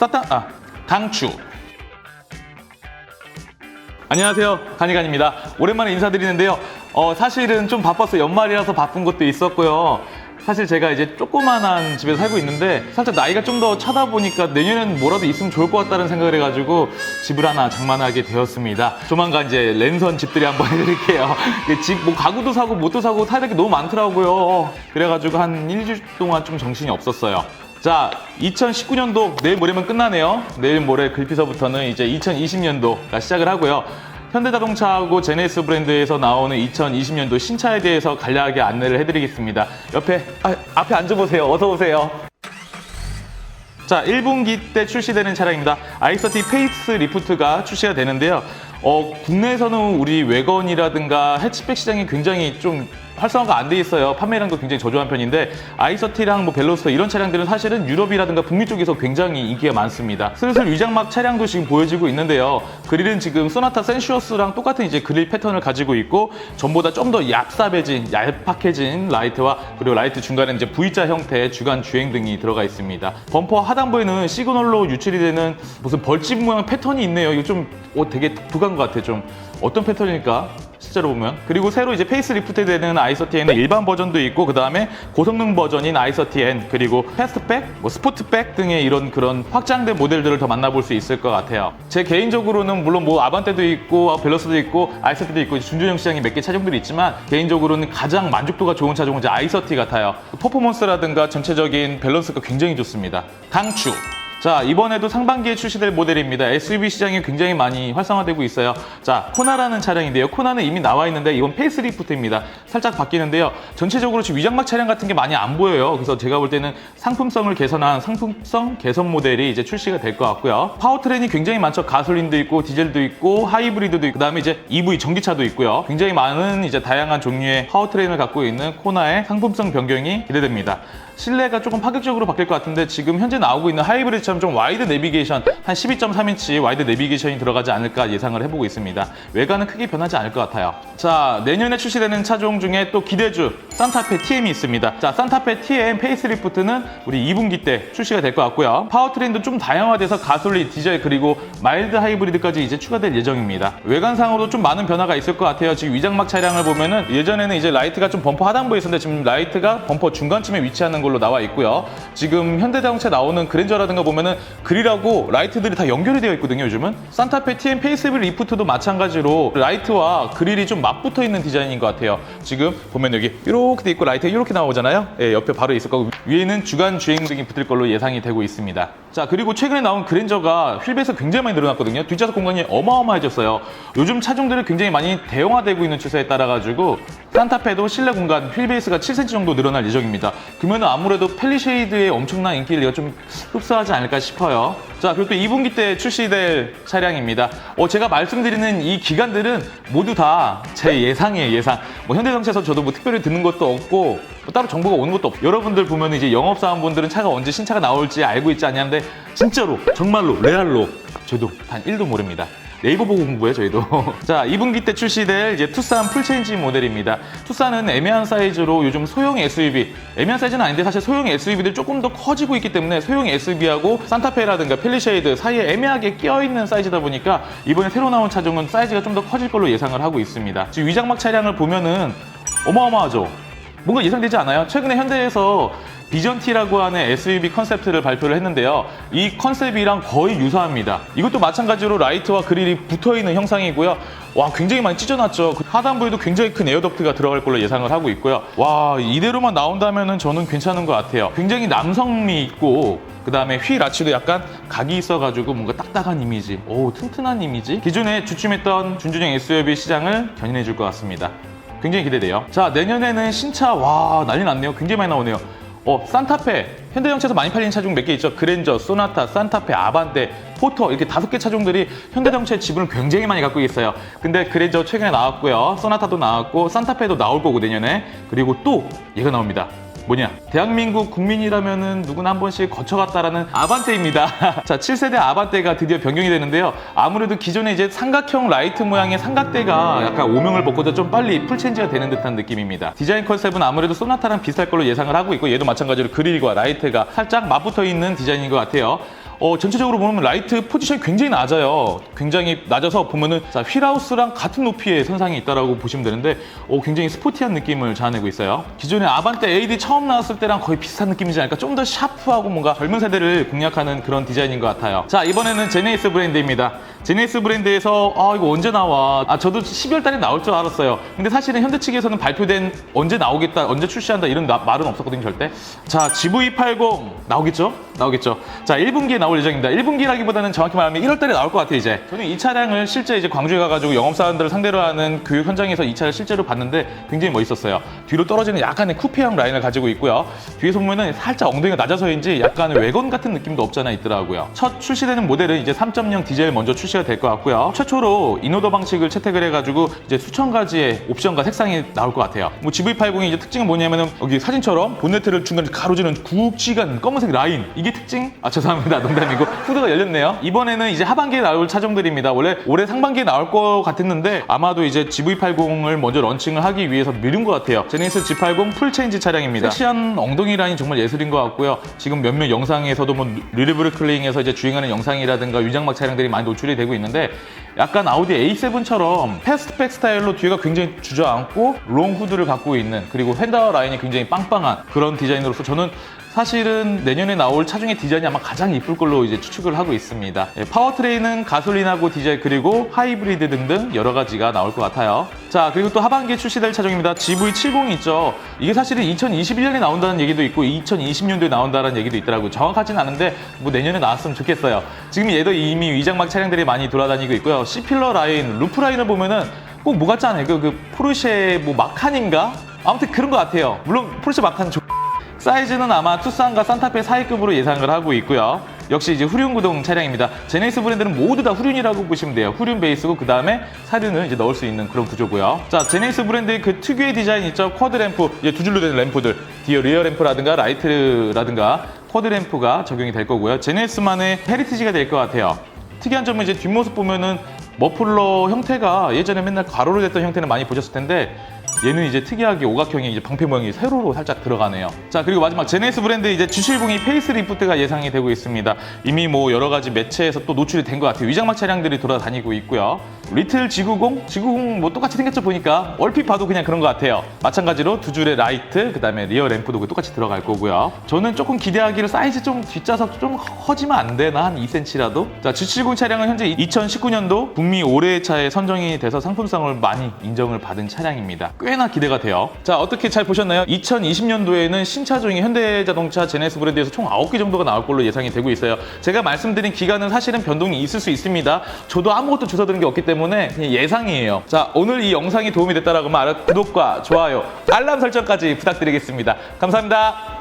사탕 아 강추. 안녕하세요. 간이간입니다. 오랜만에 인사드리는데요. 어, 사실은 좀 바빴어요 연말이라서 바쁜 것도 있었고요. 사실 제가 이제 조그만한 집에서 살고 있는데 살짝 나이가 좀 더 차다 보니까 내년엔 뭐라도 있으면 좋을 것 같다는 생각을 해가지고 집을 하나 장만하게 되었습니다. 조만간 이제 랜선 집들이 한번 해드릴게요. 집 뭐 가구도 사고 뭣도 사고 사야 될 게 너무 많더라고요. 그래가지고 한 일주일 동안 좀 정신이 없었어요 자, 2019년도 내일 모레면 끝나네요. 내일 모레 글피서부터는 이제 2020년도가 시작을 하고요. 현대자동차하고 제네시스 브랜드에서 나오는 2020년도 신차에 대해서 간략하게 안내를 해드리겠습니다. 옆에, 아, 앞에 앉아보세요. 어서 오세요. 자, 1분기 때 출시되는 차량입니다. 아이서티 페이스 리프트가 출시가 되는데요. 어, 국내에서는 우리 외건이라든가 해치백 시장이 굉장히 좀 활성화가 안 돼 있어요. 판매량도 굉장히 저조한 편인데 아이서티랑 뭐 벨로스터 이런 차량들은 사실은 유럽이라든가 북미 쪽에서 굉장히 인기가 많습니다. 슬슬 위장막 차량도 지금 보여지고 있는데요. 그릴은 지금 소나타 센슈어스랑 똑같은 이제 그릴 패턴을 가지고 있고 전보다 좀 더 얍삽해진 얄팍해진 라이트와 그리고 라이트 중간에 이제 V자 형태의 주간 주행 등이 들어가 있습니다. 범퍼 하단부에는 시그널로 유출이 되는 무슨 벌집 모양 패턴이 있네요. 이거 좀 어, 되게 독특한 것 같아. 좀 어떤 패턴일까? 실제로 보면 그리고 새로 이제 페이스 리프트 되는 i30N은 일반 버전도 있고 그 다음에 고성능 버전인 i30N 그리고 패스트백, 뭐 스포트백 등의 이런 그런 확장된 모델들을 더 만나볼 수 있을 것 같아요. 제 개인적으로는 물론 뭐 아반떼도 있고 벨러스도 있고 i30도 있고 준준형 시장에 몇 개 차종들이 있지만 개인적으로는 가장 만족도가 좋은 차종은 이제 i30 같아요. 퍼포먼스라든가 전체적인 밸런스가 굉장히 좋습니다. 강추. 자 이번에도 상반기에 출시될 모델입니다. SUV 시장이 굉장히 많이 활성화되고 있어요. 자 코나라는 차량인데요. 코나는 이미 나와 있는데 이건 페이스리프트입니다. 살짝 바뀌는데요. 전체적으로 지금 위장막 차량 같은 게 많이 안 보여요. 그래서 제가 볼 때는 상품성을 개선한 상품성 개선 모델이 이제 출시가 될 것 같고요. 파워트레인이 굉장히 많죠. 가솔린도 있고 디젤도 있고 하이브리드도 있고 그다음에 이제 EV 전기차도 있고요. 굉장히 많은 이제 다양한 종류의 파워트레인을 갖고 있는 코나의 상품성 변경이 기대됩니다. 실내가 조금 파격적으로 바뀔 것 같은데 지금 현재 나오고 있는 하이브리드처럼 좀 와이드 내비게이션 한 12.3인치 와이드 내비게이션이 들어가지 않을까 예상을 해보고 있습니다. 외관은 크게 변하지 않을 것 같아요. 자 내년에 출시되는 차종 중에 또 기대주 산타페 TM이 있습니다. 자 산타페 TM 페이스리프트는 우리 2분기 때 출시가 될 것 같고요. 파워트레인도 좀 다양화돼서 가솔린, 디젤 그리고 마일드 하이브리드까지 이제 추가될 예정입니다. 외관상으로 좀 많은 변화가 있을 것 같아요. 지금 위장막 차량을 보면은 예전에는 이제 라이트가 좀 범퍼 하단부에 있었는데 지금 라이트가 범퍼 중간쯤에 위치하는 걸로 나와 있고요. 지금 현대자동차 나오는 그랜저라든가 보면은 그릴하고 라이트들이 다 연결이 되어 있거든요. 요즘은 산타페 TM 페이스브 리프트도 마찬가지로 라이트와 그릴이 좀 맞붙어 있는 디자인인 것 같아요. 지금 보면 여기 이렇게 돼 있고 라이트 이렇게 나오잖아요. 예, 옆에 바로 있을 거고 위에는 주간 주행 등이 붙을 걸로 예상이 되고 있습니다. 자 그리고 최근에 나온 그랜저가 휠베이스가 굉장히 많이 늘어났거든요. 뒷좌석 공간이 어마어마해졌어요. 요즘 차종들이 굉장히 많이 대형화되고 있는 추세에 따라 가지고 산타페도 실내 공간 휠베이스가 7cm 정도 늘어날 예정입니다. 그러면 아무 래도 펠리쉐이드의 엄청난 인기를 얘가 좀 흡수하지 않을까 싶어요. 자 그리고 또 2분기 때 출시될 차량입니다. 어, 제가 말씀드리는 이 기간들은 모두 다 제 예상이에요 예상. 뭐 현대자동차에서 저도 뭐 특별히 듣는 것도 없고 뭐 따로 정보가 오는 것도 없고 여러분들 보면 이제 영업사원분들은 차가 언제 신차가 나올지 알고 있지 않냐는데 진짜로 정말로 레알로 저도 단 1도 모릅니다. 네이버 보고 공부해 저희도. 자 2분기 때 출시될 이제 투싼 풀체인지 모델입니다. 투싼은 애매한 사이즈로 요즘 소형 SUV 애매한 사이즈는 아닌데 사실 소형 SUV들 조금 더 커지고 있기 때문에 소형 SUV하고 산타페라든가 펠리쉐이드 사이에 애매하게 끼어 있는 사이즈다 보니까 이번에 새로 나온 차종은 사이즈가 좀 더 커질 걸로 예상을 하고 있습니다. 지금 위장막 차량을 보면은 어마어마하죠. 뭔가 예상되지 않아요? 최근에 현대에서 비전티라고 하는 SUV 컨셉트를 발표를 했는데요. 이 컨셉이랑 거의 유사합니다. 이것도 마찬가지로 라이트와 그릴이 붙어 있는 형상이고요. 와, 굉장히 많이 찢어놨죠. 그 하단부에도 굉장히 큰 에어덕트가 들어갈 걸로 예상을 하고 있고요. 와, 이대로만 나온다면 저는 괜찮은 것 같아요. 굉장히 남성미 있고, 그 다음에 휠 아치도 약간 각이 있어가지고 뭔가 딱딱한 이미지, 오, 튼튼한 이미지. 기존에 주춤했던 준준형 SUV 시장을 견인해 줄 것 같습니다. 굉장히 기대돼요. 자, 내년에는 신차, 와, 난리 났네요. 굉장히 많이 나오네요. 어, 산타페. 현대자동차에서 많이 팔리는 차종 몇 개 있죠. 그랜저, 소나타, 산타페, 아반떼, 포터 이렇게 다섯 개 차종들이 현대자동차의 지분을 굉장히 많이 갖고 있어요. 근데 그랜저 최근에 나왔고요. 소나타도 나왔고 산타페도 나올 거고 내년에. 그리고 또 얘가 나옵니다. 뭐냐? 대한민국 국민이라면은 누구나 한 번씩 거쳐갔다라는 아반떼입니다. 자, 7세대 아반떼가 드디어 변경이 되는데요. 아무래도 기존에 이제 삼각형 라이트 모양의 삼각대가 약간 오명을 벗고도 좀 빨리 풀체인지가 되는 듯한 느낌입니다. 디자인 컨셉은 아무래도 소나타랑 비슷할 걸로 예상을 하고 있고 얘도 마찬가지로 그릴과 라이트가 살짝 맞붙어 있는 디자인인 것 같아요. 어, 전체적으로 보면 라이트 포지션이 굉장히 낮아요. 굉장히 낮아서 보면은 자, 휠하우스랑 같은 높이의 선상이 있다라고 보시면 되는데 어, 굉장히 스포티한 느낌을 자아내고 있어요. 기존에 아반떼 AD 처음 나왔을 때랑 거의 비슷한 느낌이지 않을까? 좀 더 샤프하고 뭔가 젊은 세대를 공략하는 그런 디자인인 것 같아요. 자, 이번에는 제네이스 브랜드입니다. 제네이스 브랜드에서 아, 이거 언제 나와? 아, 저도 12월 달에 나올 줄 알았어요. 근데 사실은 현대 측에서는 발표된 언제 나오겠다, 언제 출시한다 이런 나- 말은 없었거든요, 절대. 자, GV80 나오겠죠? 나오겠죠. 자, 1분기에 나올 예정입니다. 1분기라기보다는 정확히 말하면 1월 달에 나올 것 같아요, 이제. 저는 이 차량을 실제 이제 광주에 가가지고 영업사원들을 상대로 하는 교육 현장에서 이 차를 실제로 봤는데 굉장히 멋있었어요. 뒤로 떨어지는 약간의 쿠페형 라인을 가지고 있고요. 뒤에서 보면은 살짝 엉덩이가 낮아서인지 약간의 외건 같은 느낌도 없잖아 있더라고요. 첫 출시되는 모델은 이제 3.0 디젤 먼저 출시가 될 것 같고요. 최초로 인오더 방식을 채택을 해가지고 이제 수천 가지의 옵션과 색상이 나올 것 같아요. 뭐 GV80의 이제 특징은 뭐냐면은 여기 사진처럼 본네트를 중간에 가로지는 굵직한 검은색 라인 이게 특징? 아 죄송합니다 농담 이고 후드가 열렸네요. 이번에는 이제 하반기에 나올 차종들입니다. 원래 올해 상반기에 나올 것 같았는데 아마도 이제 GV80을 먼저 런칭을 하기 위해서 미룬 것 같아요. 제네시스 G80 풀체인지 차량입니다. 섹시한 엉덩이 라인 정말 예술인 것 같고요. 지금 몇몇 영상에서도 뭐 르르브르클링에서 이제 주행하는 영상이라든가 위장막 차량들이 많이 노출이 되고 있는데 약간 아우디 A7처럼 패스트백 스타일로 뒤가 굉장히 주저앉고 롱 후드를 갖고 있는 그리고 휀더 라인이 굉장히 빵빵한 그런 디자인으로서 저는 사실은 내년에 나올 차 중에 디자인이 아마 가장 이쁠 걸로 이제 추측을 하고 있습니다. 예, 파워트레인은 가솔린하고 디젤 그리고 하이브리드 등등 여러 가지가 나올 것 같아요. 자 그리고 또 하반기에 출시될 차종입니다. GV70 있죠. 이게 사실은 2021년에 나온다는 얘기도 있고 2020년도에 나온다는 얘기도 있더라고요. 정확하진 않은데 뭐 내년에 나왔으면 좋겠어요. 지금 얘도 이미 위장막 차량들이 많이 돌아다니고 있고요. C필러 라인, 루프 라인을 보면은 꼭 뭐 같지 않아요? 그, 그 포르쉐 뭐 마칸인가? 아무튼 그런 것 같아요. 물론 포르쉐 마칸 좋 사이즈는 아마 투싼과 산타페 사이급으로 예상을 하고 있고요. 역시 이제 후륜 구동 차량입니다. 제네시스 브랜드는 모두 다 후륜이라고 보시면 돼요. 후륜 베이스고 그 다음에 사륜을 이제 넣을 수 있는 그런 구조고요. 자, 제네시스 브랜드의 그 특유의 디자인 있죠. 쿼드 램프, 이제 두 줄로 된 램프들, 뒤에 리어 램프라든가 라이트라든가 쿼드 램프가 적용이 될 거고요. 제네시스만의 헤리티지가 될 것 같아요. 특이한 점은 이제 뒷모습 보면은 머플러 형태가 예전에 맨날 가로로 됐던 형태는 많이 보셨을 텐데 얘는 이제 특이하게 오각형의 이제 방패 모양이 세로로 살짝 들어가네요. 자 그리고 마지막 제네스 브랜드 이제 G70이 페이스리프트가 예상이 되고 있습니다. 이미 뭐 여러 가지 매체에서 또 노출이 된 것 같아요. 위장막 차량들이 돌아다니고 있고요. 리틀 G90, G90 뭐 똑같이 생겼죠 보니까 얼핏 봐도 그냥 그런 것 같아요. 마찬가지로 두 줄의 라이트, 그다음에 리어 램프도 똑같이 들어갈 거고요. 저는 조금 기대하기를 사이즈 좀 뒷좌석 좀 커지면 안 되나 한 2cm라도. 자 G70 차량은 현재 2019년도 북미 올해차에 선정이 돼서 상품성을 많이 인정을 받은 차량입니다. 꽤나 기대가 돼요. 자, 어떻게 잘 보셨나요? 2020년도에는 신차종이 현대자동차 제네스 브랜드에서 총 9개 정도가 나올 걸로 예상이 되고 있어요. 제가 말씀드린 기간은 사실은 변동이 있을 수 있습니다. 저도 아무것도 들은 게 없기 때문에 그냥 예상이에요. 자, 오늘 이 영상이 도움이 됐다라고 하면 구독과 좋아요, 알람 설정까지 부탁드리겠습니다. 감사합니다.